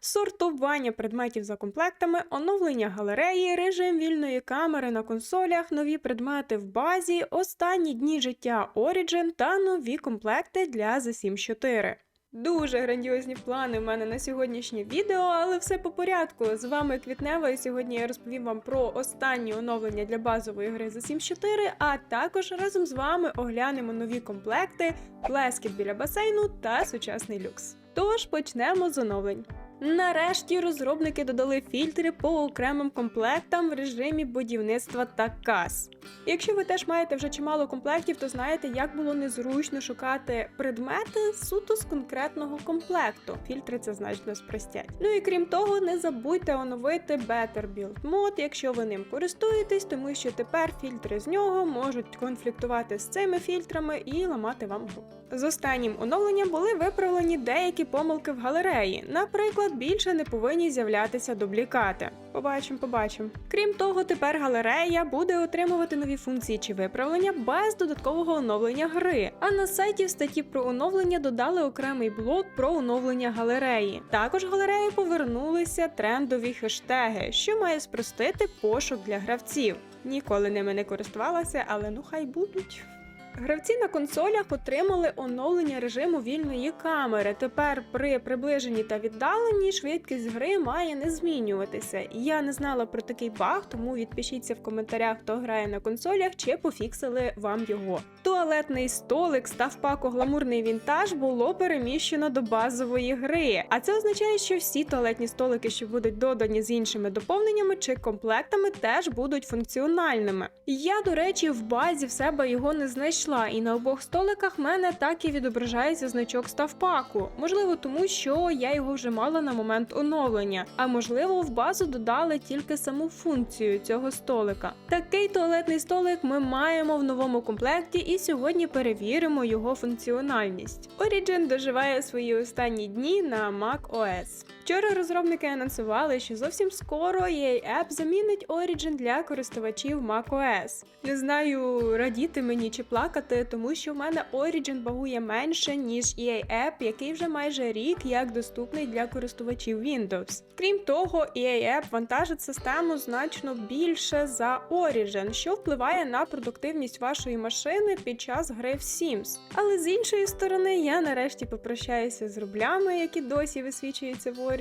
сортування предметів за комплектами, оновлення галереї, режим вільної камери на консолях, нові предмети в базі, останні дні життя Origin та нові комплекти для The Sims 4. Дуже грандіозні плани в мене на сьогоднішнє відео, але все по порядку. З вами Квітнева, і сьогодні я розповім вам про останні оновлення для базової гри The Sims 4, а також разом з вами оглянемо нові комплекти, плескіт біля басейну та сучасний люкс. Тож почнемо з оновлень. Нарешті розробники додали фільтри по окремим комплектам в режимі будівництва та кас. Якщо ви теж маєте вже чимало комплектів, то знаєте, як було незручно шукати предмети суто з конкретного комплекту. Фільтри це значно спростять. Ну і крім того, не забудьте оновити Better Build Mode, якщо ви ним користуєтесь, тому що тепер фільтри з нього можуть конфліктувати з цими фільтрами і ламати вам гру. З останнім оновленням були виправлені деякі помилки в галереї. Наприклад, більше не повинні з'являтися дублікати. Побачимо, побачимо. Крім того, тепер галерея буде отримувати нові функції чи виправлення без додаткового оновлення гри. А на сайті в статті про оновлення додали окремий блок про оновлення галереї. Також в галерею повернулися трендові хештеги, що має спростити пошук для гравців. Ніколи ними не користувалася, але ну хай будуть. Гравці на консолях отримали оновлення режиму вільної камери. Тепер при приближенні та віддаленні швидкість гри має не змінюватися. Я не знала про такий баг, тому відпишіться в коментарях, хто грає на консолях, чи пофіксили вам його. Туалетний столик став паку гламурний вінтаж було переміщено до базової гри. А це означає, що всі туалетні столики, що будуть додані з іншими доповненнями чи комплектами, теж будуть функціональними. Я, до речі, в базі в себе його не знайшла, і на обох столиках мене так і відображається значок ставпаку. Можливо, тому що я його вже мала на момент оновлення, а можливо, в базу додали тільки саму функцію цього столика. Такий туалетний столик ми маємо в новому комплекті, і сьогодні перевіримо його функціональність. Origin доживає свої останні дні на Mac OS. Вчора розробники анонсували, що зовсім скоро EA App замінить Origin для користувачів macOS. Не знаю, радіти мені чи плакати, тому що в мене Origin багує менше, ніж EA App, який вже майже рік як доступний для користувачів Windows. Крім того, EA App вантажить систему значно більше за Origin, що впливає на продуктивність вашої машини під час гри в Sims. Але з іншої сторони, я нарешті попрощаюся з рублями, які досі висвічуються в Origin,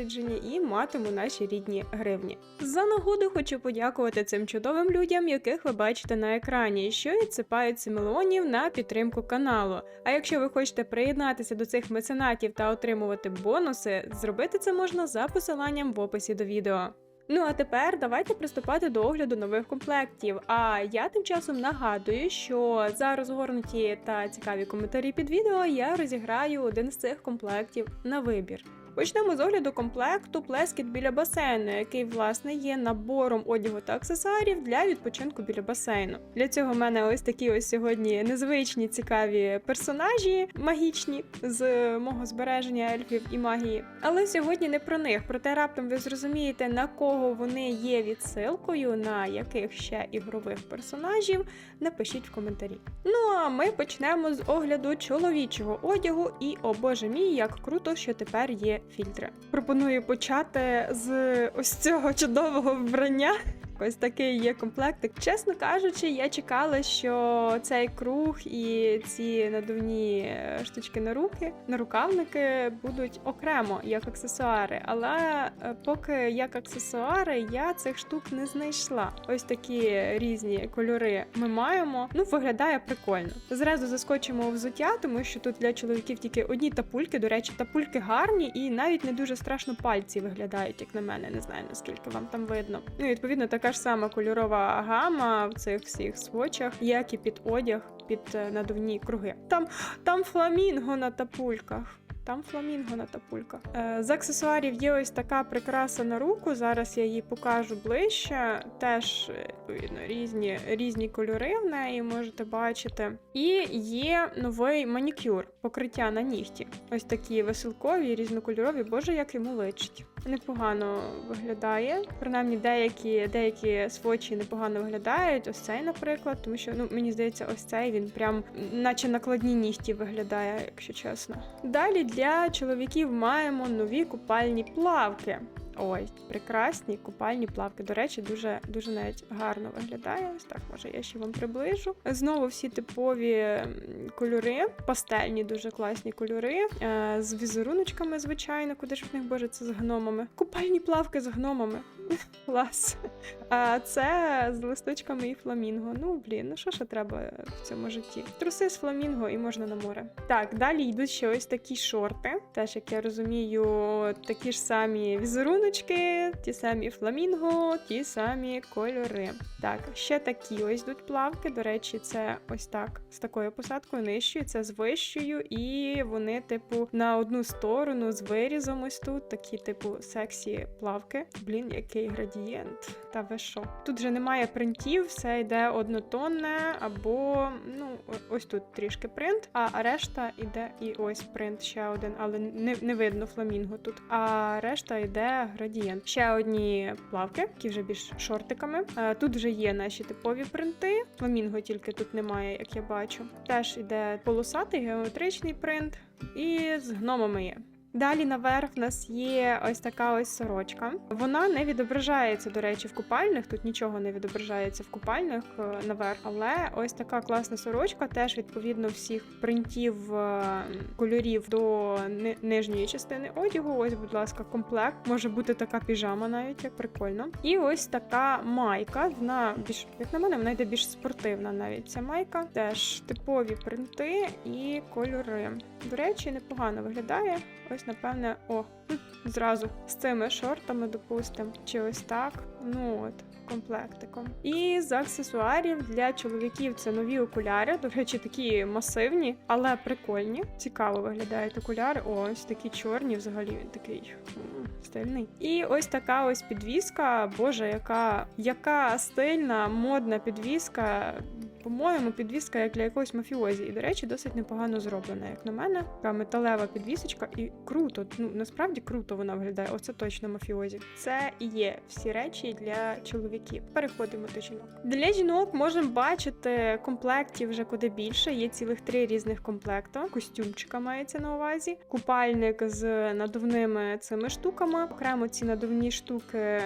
і матиму наші рідні гривні. За нагоду хочу подякувати цим чудовим людям, яких ви бачите на екрані, що відсипають 7 мільйонів на підтримку каналу. А якщо ви хочете приєднатися до цих меценатів та отримувати бонуси, зробити це можна за посиланням в описі до відео. Ну а тепер давайте приступати до огляду нових комплектів. А я тим часом нагадую, що за розгорнуті та цікаві коментарі під відео я розіграю один з цих комплектів на вибір. Почнемо з огляду комплекту плескіт біля басейну, який власне є набором одягу та аксесуарів для відпочинку біля басейну. Для цього в мене ось такі ось сьогодні незвичні цікаві персонажі магічні з мого збереження ельфів і магії. Але сьогодні не про них. Проте раптом ви зрозумієте, на кого вони є відсилкою, на яких ще ігрових персонажів. Напишіть в коментарі. Ну а ми почнемо з огляду чоловічого одягу. І о боже мій, як круто, що тепер є фільтри. Пропоную почати з ось цього чудового вбрання. Ось такий є комплектик. Чесно кажучи, я чекала, що цей круг і ці надувні е, штучки на руки, нарукавники будуть окремо як аксесуари. Але е, поки як аксесуари я цих штук не знайшла. Ось такі різні кольори ми маємо. Ну, виглядає прикольно. Зразу заскочимо у взуття, тому що тут для чоловіків тільки одні тапульки. До речі, тапульки гарні і навіть не дуже страшно пальці виглядають, як на мене. Не знаю наскільки вам там видно. Ну, відповідно, така ж сама кольорова гама в цих всіх свочах, як і під одяг, під е, надувні круги. Там, там фламінго на тапульках. Там фламінго на тапульках. Е, з аксесуарів є ось така прикраса на руку. Зараз я її покажу ближче. Теж е, відповідно різні, різні кольори в неї можете бачити. І є новий манікюр, покриття на нігті. Ось такі веселкові, різнокольорові, боже, як йому личить. Непогано виглядає. Принаймні, деякі, деякі свочі непогано виглядають. Ось цей, наприклад, тому що ну мені здається, ось цей він прям наче накладні нігті виглядає, якщо чесно. Далі для чоловіків маємо нові купальні плавки. Ой, прекрасні купальні плавки. До речі, дуже дуже навіть гарно виглядає. Ось так, може, я ще вам приближу. Знову всі типові кольори, пастельні, дуже класні кольори. е, З візеруночками, звичайно, куди ж в них боже, це з гномами. Купальні плавки з гномами. Клас. А це з листочками і фламінго. Ну блін, ну що ще треба в цьому житті? Труси з фламінго і можна на море. Так, далі йдуть ще ось такі шорти. Теж, як я розумію, такі ж самі візеруночки, ті самі фламінго, ті самі кольори. Так, ще такі ось йдуть плавки. До речі, це ось так з такою посадкою нижчою, це з вищою, і вони, типу, на одну сторону з вирізом ось тут. Такі, типу, сексі плавки. Блін, який градієнт. Та ви що? Тут же немає принтів, все йде однотонне, або ну ось тут трішки принт, а решта йде і ось принт ще один, але не, не видно фламінго тут. А решта йде градієнт. Ще одні плавки, які вже більш шортиками. Е, Тут вже є наші типові принти. Фламінго тільки тут немає, як я бачу. Теж іде полосатий геометричний принт, і з гномами є. Далі наверх в нас є ось така ось сорочка. Вона не відображається, до речі, в купальних. Тут нічого не відображається в купальних е, наверх. Але ось така класна сорочка, теж відповідно всіх принтів е, кольорів до нижньої частини одягу. Ось, будь ласка, комплект. Може бути така піжама, навіть як прикольно. І ось така майка. Вона більш, як на мене, вона йде більш спортивна навіть ця майка. Теж типові принти і кольори. До речі, непогано виглядає. Ось, напевне, о, зразу з цими шортами, допустимо, чи ось так. Ну от. Комплектиком. І з аксесуарів для чоловіків це нові окуляри. До речі, такі масивні, але прикольні. Цікаво виглядають окуляри. Ось такі чорні, взагалі він такий стильний. І ось така ось підвіска. Боже, яка, яка стильна, модна підвіска. По-моєму, підвіска як для якогось мафіозі. І, до речі, досить непогано зроблена, як на мене. Така металева підвісочка, і круто. Ну насправді круто вона виглядає. Оце точно мафіозі. Це і є всі речі для чоловіків. Переходимо до жінок. Для жінок можемо бачити комплектів вже куди більше. Є цілих три різних комплекти. Костюмчика мається на увазі. Купальник з надувними цими штуками. Окремо ці надувні штуки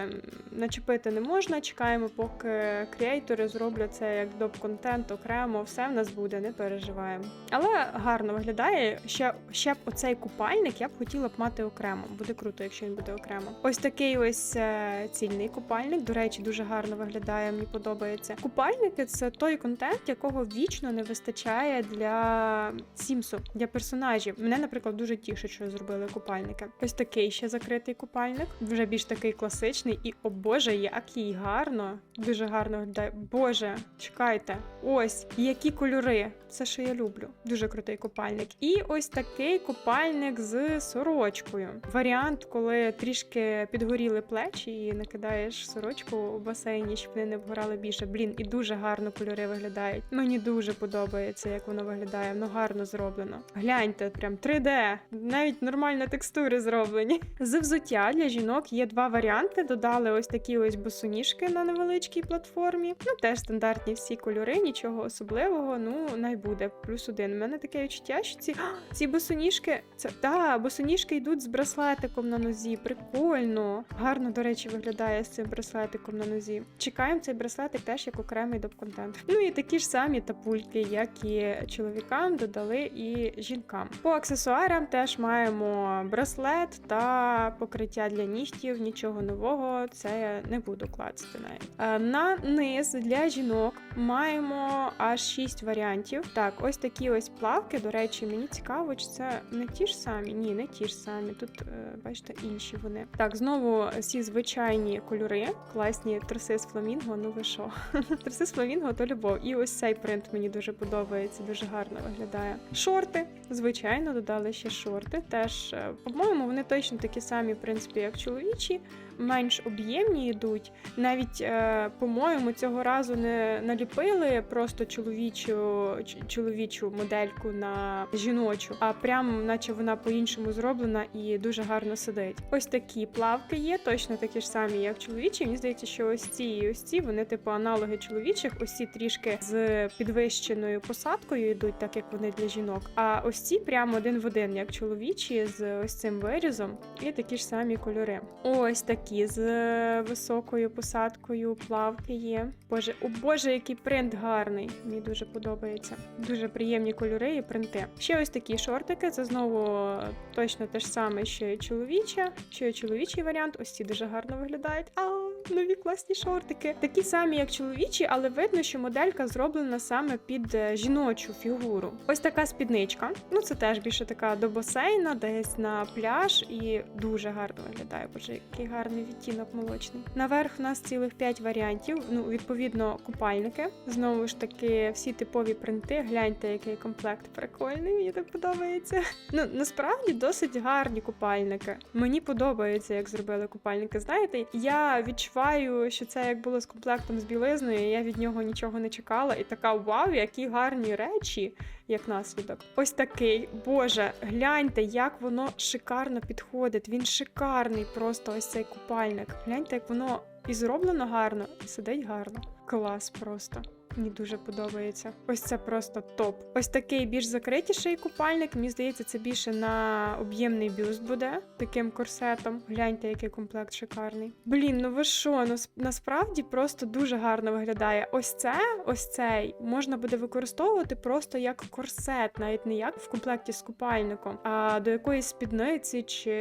начепити не можна. Чекаємо, поки креатори зроблять це як доп контент окремо. Все в нас буде, не переживаємо. Але гарно виглядає. Ще, ще б оцей купальник я б хотіла б мати окремо. Буде круто, якщо він буде окремо. Ось такий ось е, цільний купальник. До речі, дуже гарно виглядає. Мені подобається. Купальники це той контент, якого вічно не вистачає для Сімсу, для персонажів. Мене, наприклад, дуже тішить, що зробили купальники. Ось такий ще закритий купальник, вже більш такий класичний. І о Боже, як їй гарно, дуже гарно виглядає. Боже, чекайте, ось які кольори. Це що я люблю. Дуже крутий купальник. І ось такий купальник з сорочкою. Варіант, коли трішки підгоріли плечі і накидаєш сорочку у басейні, щоб вони не вгорали більше. Блін, і дуже гарно кольори виглядають. Мені дуже подобається, як воно виглядає. Воно гарно зроблено. Гляньте, прям 3D, навіть нормально текстури зроблені. З взуття для жінок є два варіанти. Додали ось такі ось босоніжки на невеличкій платформі. Ну теж стандартні всі кольори, нічого особливого. Ну най буде. Плюс один. У мене таке відчуття, що ці, ці босоніжки, це та босоніжки йдуть з браслетиком на нозі. Прикольно. Гарно, до речі, виглядає з цим браслетиком на нозі. Чекаємо цей браслетик теж як окремий доп-контент. Ну і такі ж самі тапульки, як і чоловікам, додали і жінкам. По аксесуарам теж маємо браслет та покриття для нігтів. Нічого нового, це я не буду клацати навіть. Е, На низ для жінок маємо аж 6 варіантів. Так, ось такі ось плавки. До речі, мені цікаво, чи це не ті ж самі? Ні, не ті ж самі. Тут, е, бачите, інші вони. Так, знову всі звичайні кольори, класні труси з фламінго. Ну ви що? Труси з фламінго то любов. І ось цей принт мені дуже подобається, дуже гарно виглядає. Шорти, звичайно, додали ще шорти. Теж, е, по-моєму, вони точно такі самі, в принципі, як чоловічі. Менш об'ємні йдуть. Навіть, е, по-моєму, цього разу не наліпили просто чоловічу, чоловічу модельку на жіночу, а прям, наче вона по-іншому зроблена і дуже гарно сидить. Ось такі плавки є, точно такі ж самі, як чоловічі. Мені здається, що ось ці і ось ці вони типу аналоги чоловічих. Ось ці трішки з підвищеною посадкою йдуть, так як вони для жінок. А ось ці прямо один в один, як чоловічі, з ось цим вирізом, і такі ж самі кольори. Ось такі з е, високою посадкою плавки є. Боже, о Боже, який принт гарний. Мені дуже подобається. Дуже приємні кольори і принти. Ще ось такі шортики. Це знову е, точно те ж саме, що і чоловіча, що і чоловічий варіант. Ось ці дуже гарно виглядають. А нові класні шортики. Такі самі, як чоловічі, але видно, що моделька зроблена саме під е, жіночу фігуру. Ось така спідничка. Ну це теж більше така до басейна, десь на пляж, і дуже гарно виглядає. Боже, який гарний відтінок молочний. Наверх у нас цілих 5 варіантів. Ну, відповідно, купальники. Знову ж таки, всі типові принти. Гляньте, який комплект прикольний. Мені так подобається. Ну насправді досить гарні купальники. Мені подобається, як зробили купальники. Знаєте, я відчуваю, що це як було з комплектом з білизною. Я від нього нічого не чекала, і така вау, які гарні речі, як наслідок. Ось такий. Боже, гляньте, як воно шикарно підходить. Він шикарний, просто ось цей купальник. Гляньте, як воно і зроблено гарно, і сидить гарно. Клас просто. Мені дуже подобається. Ось це просто топ. Ось такий більш закритіший купальник. Мені здається, це більше на об'ємний бюст буде таким корсетом. Гляньте, який комплект шикарний. Блін, ну ви що? Ну насправді просто дуже гарно виглядає. Ось це, ось цей можна буде використовувати просто як корсет, навіть не як в комплекті з купальником, а до якоїсь спідниці чи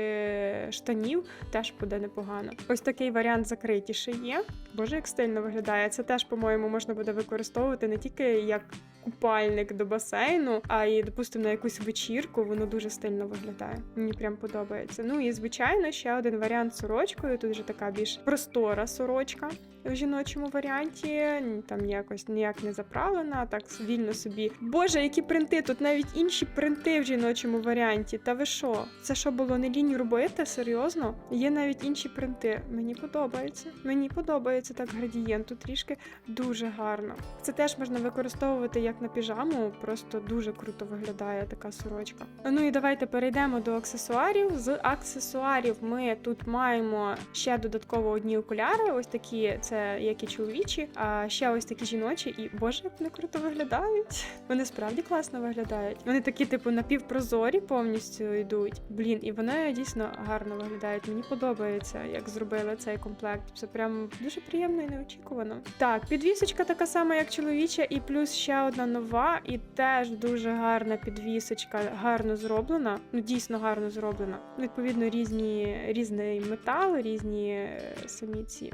штанів теж буде непогано. Ось такий варіант закритіший є. Боже, як стильно виглядає. Це теж, по-моєму, можна буде використовувати не тільки як купальник до басейну, а й, допустимо, на якусь вечірку. Воно дуже стильно виглядає. Мені прям подобається. Ну і звичайно, ще один варіант з сорочкою. Тут вже така більш простора сорочка. В жіночому варіанті там якось ніяк не заправлена, так вільно собі. Боже, які принти! Тут навіть інші принти в жіночому варіанті. Та ви що? Це що було не лінь робити? Серйозно? Є навіть інші принти. Мені подобається. Мені подобається так градієнту трішки дуже гарно. Це теж можна використовувати як на піжаму, просто дуже круто виглядає така сорочка. Ну і давайте перейдемо до аксесуарів. З аксесуарів ми тут маємо ще додатково одні окуляри, ось такі, це як і чоловічі, а ще ось такі жіночі, і боже, як вони круто виглядають. Вони справді класно виглядають. Вони такі, типу, напівпрозорі повністю йдуть. Блін, і вони дійсно гарно виглядають. Мені подобається, як зробили цей комплект. Це прям дуже приємно і неочікувано. Так, підвісочка така сама, як чоловіча, і плюс ще одна нова, і теж дуже гарна підвісочка, гарно зроблена. Ну дійсно гарно зроблена. Відповідно, різні різний метал, різні е, самі ці.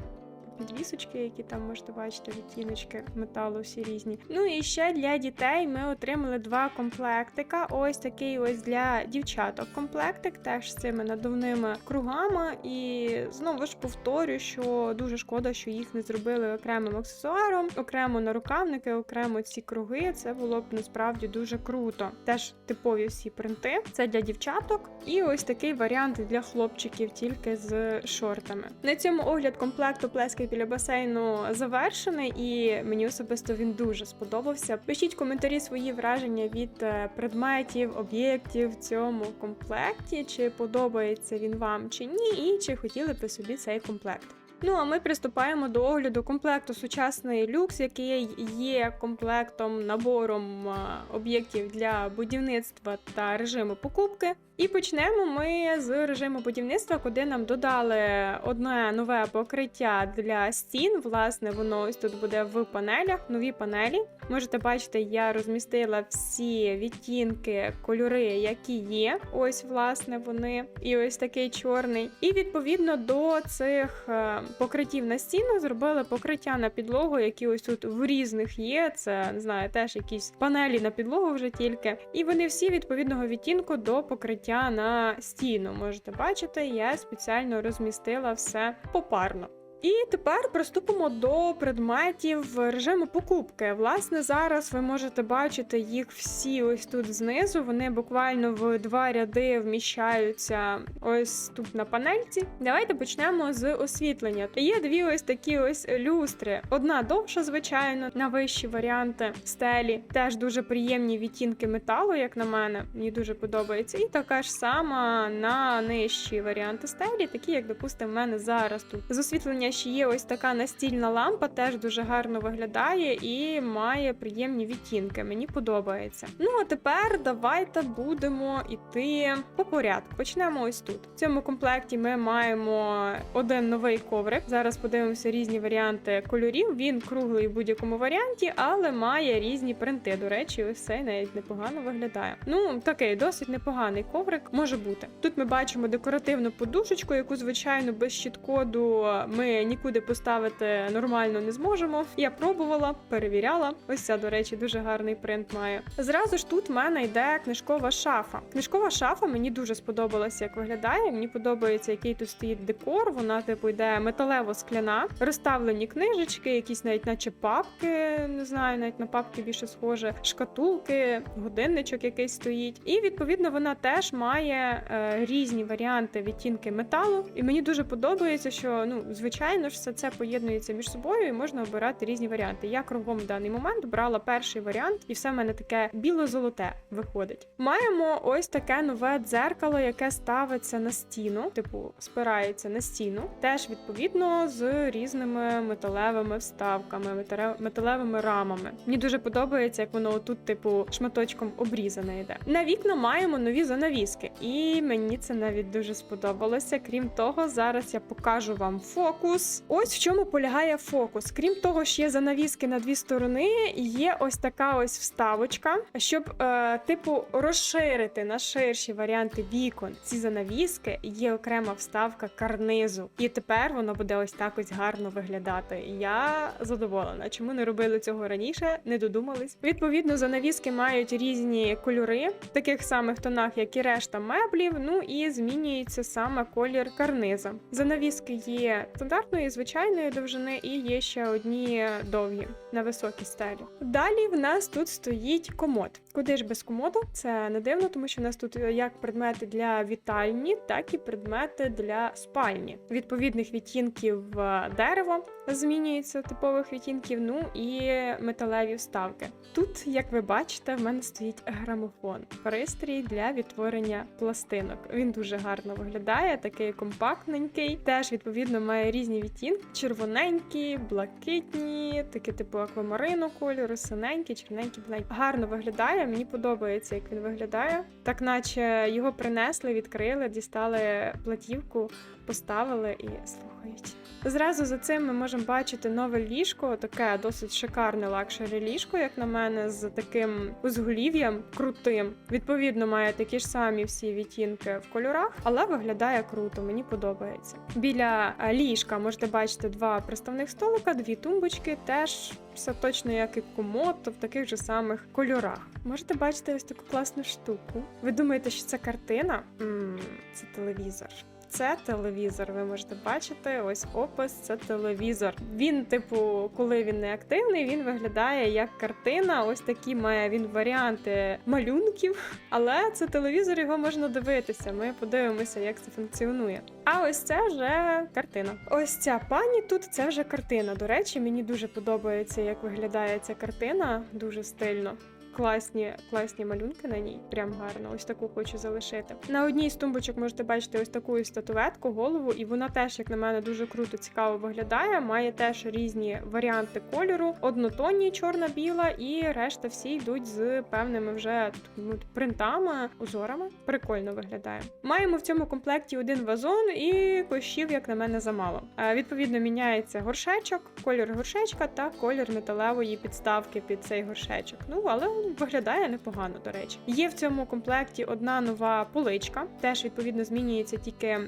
Підвісочки, які там можете бачити, відтіночки металу всі різні. Ну і ще для дітей ми отримали два комплектика. Ось такий ось для дівчаток комплектик, теж з цими надувними кругами. І знову ж повторю, що дуже шкода, що їх не зробили окремим аксесуаром, окремо на рукавники, окремо ці круги. Це було б насправді дуже круто. Теж типові всі принти. Це для дівчаток. І ось такий варіант для хлопчиків, тільки з шортами. На цьому огляд комплекту плески біля басейну завершений, і мені особисто він дуже сподобався. Пишіть коментарі свої враження від е, предметів, об'єктів в цьому комплекті, чи подобається він вам чи ні, і чи хотіли б собі цей комплект. Ну а ми приступаємо до огляду комплекту сучасний люкс, який є комплектом набором об'єктів для будівництва та режиму покупки. І почнемо ми з режиму будівництва, куди нам додали одне нове покриття для стін. Власне, воно ось тут буде в панелях, нові панелі. Можете бачити, я розмістила всі відтінки, кольори, які є. Ось, власне, вони. І ось такий чорний. І відповідно до цих е, покриттів на стіну зробили покриття на підлогу, які ось тут в різних є. Це не знаю, теж якісь панелі на підлогу вже тільки. І вони всі відповідного відтінку до покриття на стіну. Можете бачити, я спеціально розмістила все попарно. І тепер приступимо до предметів режиму покупки. Власне, зараз ви можете бачити їх всі ось тут знизу. Вони буквально в два ряди вміщаються ось тут на панельці. Давайте почнемо з освітлення. Є дві ось такі ось люстри. Одна довша, звичайно, на вищі варіанти стелі. Теж дуже приємні відтінки металу, як на мене. Мені дуже подобається. І така ж сама на нижчі варіанти стелі, такі, як, допустимо, в мене зараз тут. З освітлення ще є ось така настільна лампа, теж дуже гарно виглядає і має приємні відтінки. Мені подобається. Ну а тепер давайте будемо йти по порядку. Почнемо ось тут. В цьому комплекті ми маємо один новий коврик. Зараз подивимося різні варіанти кольорів. Він круглий в будь-якому варіанті, але має різні принти. До речі, ось цей навіть непогано виглядає. Ну такий досить непоганий коврик може бути. Тут ми бачимо декоративну подушечку, яку звичайно без щіткоду ми нікуди поставити нормально не зможемо. Я пробувала, перевіряла. Ось ця, до речі, дуже гарний принт має. Зразу ж тут в мене йде книжкова шафа. Книжкова шафа мені дуже сподобалася, як виглядає. Мені подобається, який тут стоїть декор. Вона, типу, йде металево-скляна, розставлені книжечки, якісь навіть, наче папки. Не знаю, навіть на папки більше схоже, шкатулки, годинничок якийсь стоїть. І відповідно вона теж має е, різні варіанти відтінки металу. І мені дуже подобається, що ну звичайно ж все це поєднується між собою, і можна обирати різні варіанти. Я кругом в даний момент брала перший варіант, і все в мене таке біло-золоте виходить. Маємо ось таке нове дзеркало, яке ставиться на стіну, типу спирається на стіну. Теж відповідно з різними металевими вставками, металевими рамами. Мені дуже подобається, як воно тут, типу, шматочком обрізане йде. На вікна маємо нові занавіски, і мені це навіть дуже сподобалося. Крім того, зараз я покажу вам фокус. Ось в чому полягає фокус. Крім того, що є занавіски на дві сторони, є ось така ось вставочка, щоб, е, типу, розширити на ширші варіанти вікон. Ці занавіски є окрема вставка карнизу, і тепер воно буде ось так ось гарно виглядати. Я задоволена. Чому не робили цього раніше? Не додумались. Відповідно, занавіски мають різні кольори, в таких самих тонах, як і решта меблів. Ну і змінюється саме колір карниза. Занавіски є стандартної, звичайної довжини, і є ще одні довгі на високій стелі. Далі в нас тут стоїть комод. Куди ж без комоду? Це не дивно, тому що в нас тут як предмети для вітальні, так і предмети для спальні. Відповідних відтінків е, дерева змінюється типових відтінків, ну і металеві вставки. Тут, як ви бачите, в мене стоїть грамофон, пристрій для відтворення пластинок. Він дуже гарно виглядає, такий компактненький. Теж відповідно має різні відтінки: червоненькі, блакитні, такі типу аквамарину кольору, синенькі, чорненькі, біленькі. Гарно виглядає. Мені подобається, як він виглядає. Так, наче його принесли, відкрили, дістали платівку, поставили і слухають. Зразу за цим ми можемо бачити нове ліжко, таке досить шикарне лакшері ліжко, як на мене, з таким узголів'ям крутим. Відповідно, має такі ж самі всі відтінки в кольорах, але виглядає круто, мені подобається. Біля е, ліжка можете бачити два приставних столика, дві тумбочки, теж все точно як і комод, в таких же самих кольорах. Можете бачити ось таку класну штуку. Ви думаєте, що це картина? м це телевізор. Це телевізор. Ви можете бачити. Ось опис. Це телевізор. Він, типу, коли він не активний, він виглядає як картина. Ось такі має він варіанти малюнків. Але це телевізор, його можна дивитися. Ми подивимося, як це функціонує. А ось це вже картина. Ось ця пані тут це вже картина. До речі, мені дуже подобається, як виглядає ця картина. Дуже стильно. Класні, класні малюнки на ній, прям гарно. Ось таку хочу залишити. На одній з тумбочок можете бачити ось таку статуетку, голову, і вона теж, як на мене, дуже круто цікаво виглядає. Має теж різні варіанти кольору, однотонні, чорна-біла, і решта всі йдуть з певними вже ну, принтами, узорами. Прикольно виглядає. Маємо в цьому комплекті один вазон і кущів, як на мене, замало. Е, Відповідно, міняється горшечок, колір горшечка та колір металевої підставки під цей горшечок. Ну але виглядає непогано, до речі. Є в цьому комплекті одна нова поличка. Теж відповідно змінюється тільки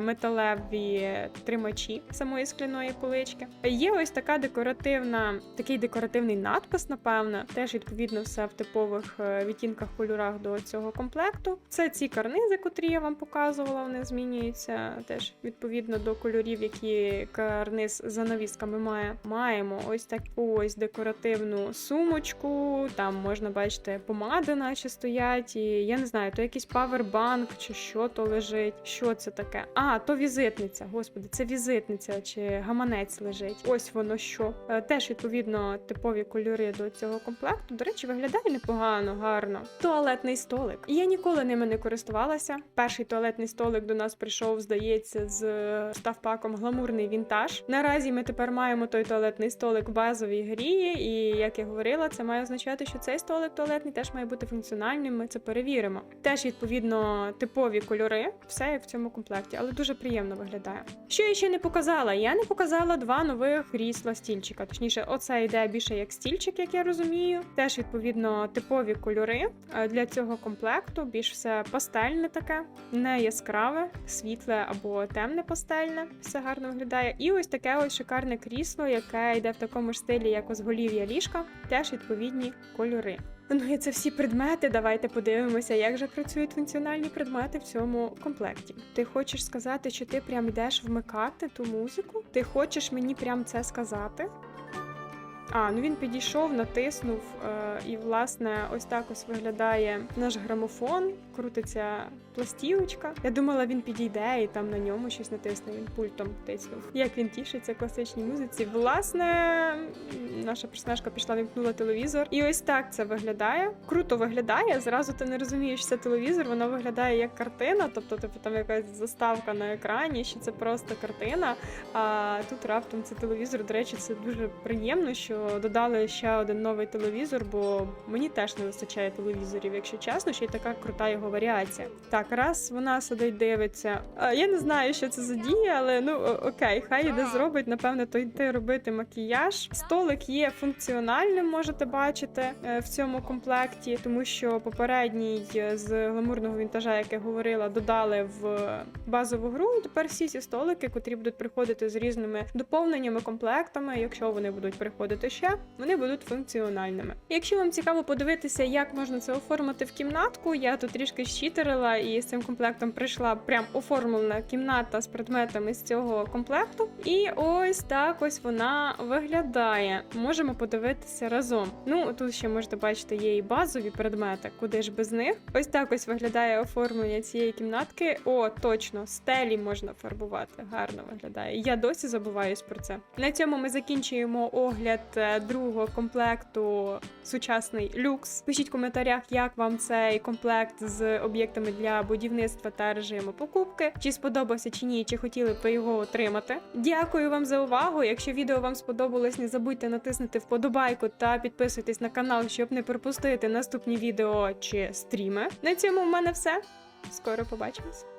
металеві тримачі самої скляної полички. Є ось така декоративна, такий декоративний надпис, напевно. Теж відповідно все в типових е, відтінках кольорах до цього комплекту. Це ці карнизи, котрі я вам показувала. Вони змінюються теж відповідно до кольорів, які карниз за навісками має. Маємо ось таку ось декоративну сумочку. Там можна бачити помади, наче стоять. І я не знаю, то якийсь павербанк чи що то лежить. Що це таке? А, то візитниця. Господи, це візитниця чи гаманець лежить. Ось воно що. Е, Теж відповідно типові кольори до цього комплекту. До речі, виглядає непогано, гарно. Туалетний столик. Я ніколи ними не користувалася. Перший туалетний столик до нас прийшов, здається, з ставпаком гламурний вінтаж. Наразі ми тепер маємо той туалетний столик в базовій грі, і як я говорила, це має означати, що цей столик туалетний теж має бути функціональним. Ми це перевіримо. Теж відповідно типові кольори, все як в цьому комплекті, але дуже приємно виглядає. Що я ще не показала? Я не показала два нових крісла стільчика. Точніше, оце йде більше як стільчик, як я розумію. Теж відповідно типові кольори Е, для цього комплекту. Більш все пастельне таке, не яскраве, світле або темне пастельне. Все гарно виглядає. І ось таке ось шикарне крісло, яке йде в такому ж стилі, як озголів'я ліжка, теж відповідні кольори. Ну і це всі предмети. Давайте подивимося, як же працюють функціональні предмети в цьому комплекті. Ти хочеш сказати, що ти прям йдеш вмикати ту музику? Ти хочеш мені прям це сказати? А, ну він підійшов, натиснув, е, і власне ось так ось виглядає наш грамофон, крутиться пластівочка. Я думала, він підійде і там на ньому щось натисне. Він пультом тиснув. Як він тішиться класичній музиці. Власне, наша персонажка пішла, вімкнула телевізор. І ось так це виглядає. Круто виглядає. Зразу ти не розумієш, що це телевізор, воно виглядає як картина, тобто, типу, там якась заставка на екрані, що це просто картина. А тут раптом це телевізор. До речі, це дуже приємно, що додали ще один новий телевізор, бо мені теж не вистачає телевізорів, якщо чесно, ще й така крута його варіація. Так, раз вона сидить, дивиться. А, я не знаю, що це за дія, але ну окей, хай іде зробить. Напевне, то йти робити макіяж. Столик є функціональним, можете бачити е, в цьому комплекті, тому що попередній е, з гламурного вінтажа, як я говорила, додали в базову гру. Тепер всі ці столики, котрі будуть приходити з різними доповненнями, комплектами, якщо вони будуть приходити ще, вони будуть функціональними. Якщо вам цікаво подивитися, як можна це оформити в кімнатку, я тут трішки щитерила і з цим комплектом прийшла прям оформлена кімната з предметами з цього комплекту. І ось так ось вона виглядає. Можемо подивитися разом. Ну тут ще можете бачити є і базові предмети, куди ж без них. Ось так ось виглядає оформлення цієї кімнатки. О, точно, стелі можна фарбувати. Гарно виглядає. Я досі забуваюсь про це. На цьому ми закінчуємо огляд е, другого комплекту сучасний люкс. Пишіть в коментарях, як вам цей комплект з об'єктами для будівництва та режиму покупки. Чи сподобався чи ні, чи хотіли б ви його отримати. Дякую вам за увагу. Якщо відео вам сподобалось, не забудьте натиснути вподобайку та підписуйтесь на канал, щоб не пропустити наступні відео чи стріми. На цьому в мене все. Скоро побачимось.